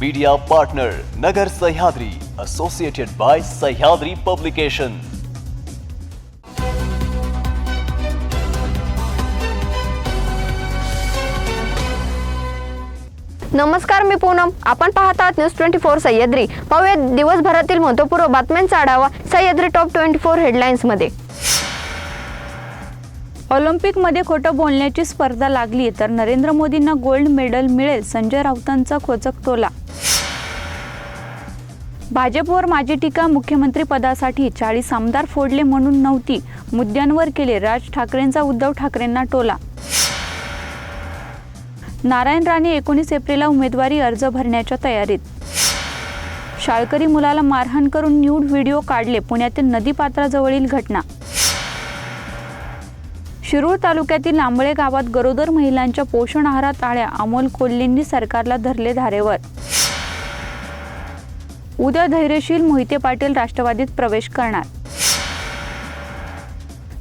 Media partner Nagar Sahyadri associated by Sahyadri publication नमस्कार मी पूनम. आपण पाहत आहात न्यूज ट्वेंटी फोर सह्याद्री. पाहूया दिवसभरातील महत्त्वपूर्ण बातम्यांचा आढावा सह्याद्री टॉप ट्वेंटी फोर हेडलाईन्समध्ये ऑलिम्पिकमध्ये खोटं बोलण्याची स्पर्धा लागली तर नरेंद्र मोदींना गोल्ड मेडल मिळेल संजय राऊतांचा खोचक टोला. भाजपवर माझी टीका मुख्यमंत्री पदासाठी चाळीस आमदार फोडले म्हणून नव्हती मुद्द्यांवर केले राज ठाकरेंचा उद्धव ठाकरेंना टोला. नारायण राणे एकोणीस एप्रिलला उमेदवारी अर्ज भरण्याच्या तयारीत. शाळकरी मुलाला मारहाण करून न्यूड व्हिडिओ काढले पुण्यातील नदीपात्राजवळील घटना. शिरूर तालुक्यातील लांबळे गावात गरोदर महिलांच्या पोषण आहारात आळ्या अमोल कोल्हेंनी सरकारला धरले धारेवर. उद्या धैर्यशील मोहिते पाटील राष्ट्रवादीत प्रवेश करणार.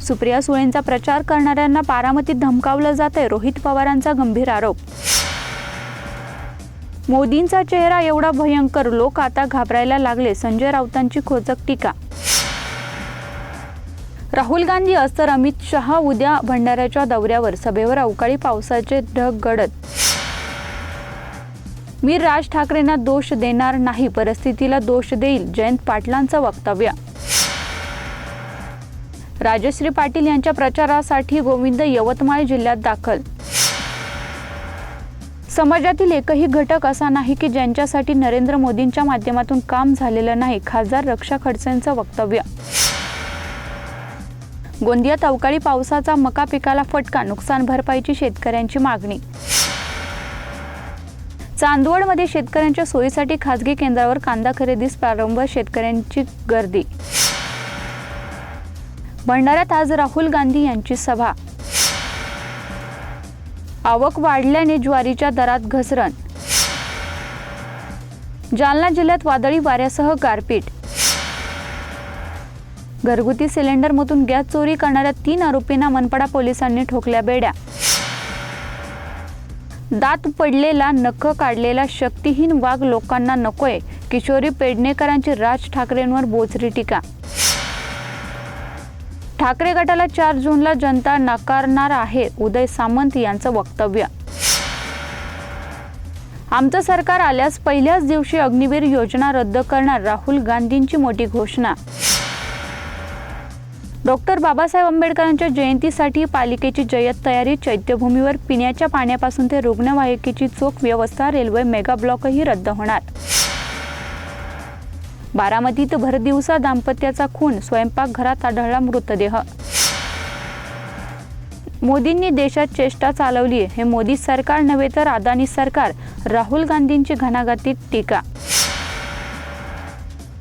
सुप्रिया सुळेंचा प्रचार करणाऱ्यांना बारामतीत धमकावलं जात आहे रोहित पवारांचा गंभीर आरोप. मोदींचा चेहरा एवढा भयंकर लोक आता घाबरायला लागले संजय राऊतांची खोचक टीका. राहुल गांधी असतर अमित शहा उद्या भंडाऱ्याच्या दौऱ्यावर. सभेवर अवकाळी पावसाचे ढग गडत मी राज ठाकरेंना दोष देणार नाही परिस्थितीला दोष देईल जयंत पाटलांचं वक्तव्य. राजश्री पाटील यांच्या प्रचारासाठी गोविंद यवतमाळ जिल्ह्यात दाखल. समाजातील एकही घटक असा नाही की ज्यांच्यासाठी नरेंद्र मोदींच्या माध्यमातून काम झालेलं नाही खासदार रक्षा खडसेंचं वक्तव्य. गोंदियात अवकाळी पावसाचा मका पिकाला फटका नुकसान भरपाईची शेतकऱ्यांची मागणी. चांदवडमध्ये शेतकऱ्यांच्या सोयीसाठी खासगी केंद्रावर कांदा खरेदीस प्रारंभ शेतकऱ्यांची गर्दी. भंडाऱ्यात आज राहुल गांधी यांची सभा. आवक वाढल्याने ज्वारीच्या दरात घसरण. जालना जिल्ह्यात वादळी वाऱ्यासह गारपीट. घरगुती सिलेंडरमधून गॅस चोरी करणाऱ्या तीन आरोपींना मनपाडा पोलिसांनी ठोकल्या बेड्या. दात पडलेला नख काढलेला शक्तिहीन वाघ लोकांना नकोय किशोरी पेडणेकरांची राज ठाकरेंवर बोचरी टीका. ठाकरे गटाला चार जूनला जनता नाकारणार आहे उदय सामंत यांचं वक्तव्य. आमचं सरकार आल्यास पहिल्याच दिवशी अग्निवीर योजना रद्द करणार राहुल गांधींची मोठी घोषणा. डॉक्टर बाबासाहेब आंबेडकरांच्या जयंतीसाठी पालिकेची जय्यत तयारी चैत्यभूमीवर पिण्याच्या पाण्यापासून ते रुग्णवाहिकेची चोख व्यवस्था रेल्वे मेगा ब्लॉकही रद्द होणार. बारामतीत भरदिवसा दाम्पत्याचा खून स्वयंपाकघरात आढळला मृतदेह. मोदींनी देशात चेष्टा चालवली हे मोदी सरकार नव्हे तर अदानी सरकार राहुल गांधींची घणाघातीत टीका.